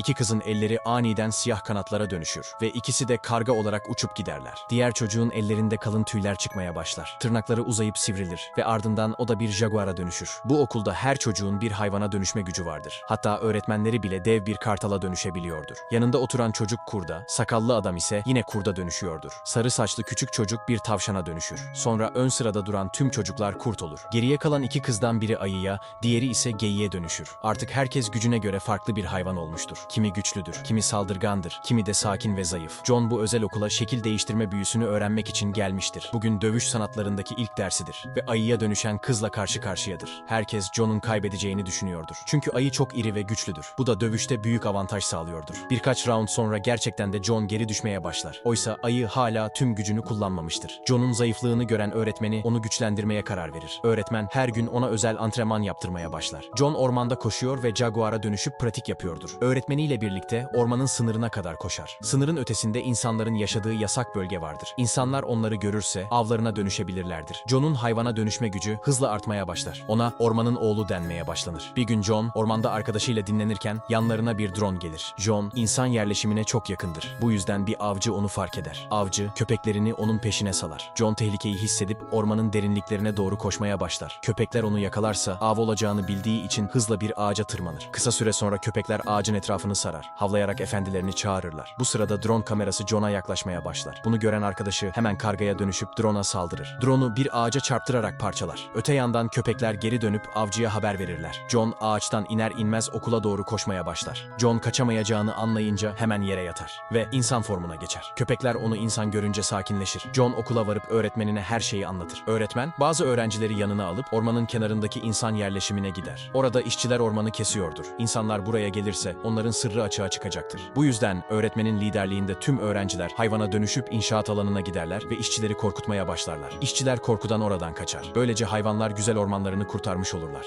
İki kızın elleri aniden siyah kanatlara dönüşür ve ikisi de karga olarak uçup giderler. Diğer çocuğun ellerinde kalın tüyler çıkmaya başlar. Tırnakları uzayıp sivrilir ve ardından o da bir jaguara dönüşür. Bu okulda her çocuğun bir hayvana dönüşme gücü vardır. Hatta öğretmenleri bile dev bir kartala dönüşebiliyordur. Yanında oturan çocuk kurda, sakallı adam ise yine kurda dönüşüyordur. Sarı saçlı küçük çocuk bir tavşana dönüşür. Sonra ön sırada duran tüm çocuklar kurt olur. Geriye kalan iki kızdan biri ayıya, diğeri ise geyiğe dönüşür. Artık herkes gücüne göre farklı bir hayvan olmuştur. Kimi güçlüdür, kimi saldırgandır, kimi de sakin ve zayıf. John bu özel okula şekil değiştirme büyüsünü öğrenmek için gelmiştir. Bugün dövüş sanatlarındaki ilk dersidir ve ayıya dönüşen kızla karşı karşıyadır. Herkes John'un kaybedeceğini düşünüyordur. Çünkü ayı çok iri ve güçlüdür. Bu da dövüşte büyük avantaj sağlıyordur. Birkaç round sonra gerçekten de John geri düşmeye başlar. Oysa ayı hala tüm gücünü kullanmamıştır. John'un zayıflığını gören öğretmeni onu güçlendirmeye karar verir. Öğretmen her gün ona özel antrenman yaptırmaya başlar. John ormanda koşuyor ve Jaguar'a dönüşüp pratik yapıyordur. Öğretmeniyle birlikte ormanın sınırına kadar koşar. Sınırın ötesinde insanların yaşadığı yasak bölge vardır. İnsanlar onları görürse avlarına dönüşebilirlerdir. John'un hayvana dönüşme gücü hızla artmaya başlar. Ona ormanın oğlu denmeye başlanır. Bir gün John ormanda arkadaşıyla dinlenirken yanlarına bir drone gelir. John insan yerleşimine çok yakındır. Bu yüzden bir avcı onu fark eder. Avcı köpeklerini onun peşine salar. John tehlikeyi hissedip ormanın derinliklerine doğru koşmaya başlar. Köpekler onu yakalarsa av olacağını bildiği için hızla bir ağaca tırmanır. Kısa süre sonra köpekler ağacın etrafını sarar. Havlayarak efendilerini çağırırlar. Bu sırada drone kamerası John'a yaklaşmaya başlar. Bunu gören arkadaşı hemen kargaya dönüşüp drone'a saldırır. Drone'u bir ağaca çarptırarak parçalar. Öte yandan köpekler geri dönüp avcıya haber verirler. John ağaçtan iner inmez okula doğru koşmaya başlar. John kaçamayacağını anlayınca hemen yere yatar ve insan formuna geçer. Köpekler onu insan görünce sakinleşir. John okula varıp öğretmenine her şeyi anlatır. Öğretmen bazı öğrencileri yanına alıp ormanın kenarındaki insan yerleşimine gider. Orada işçiler ormanı kesiyordur. İnsanlar buraya gelirse onların sırrı açığa çıkacaktır. Bu yüzden öğretmenin liderliğinde tüm öğrenciler hayvana dönüşüp inşaat alanına giderler ve işçileri korkutmaya başlarlar. İşçiler korkudan oradan kaçar. Böylece hayvanlar güzel ormanlarını kurtarmış olurlar.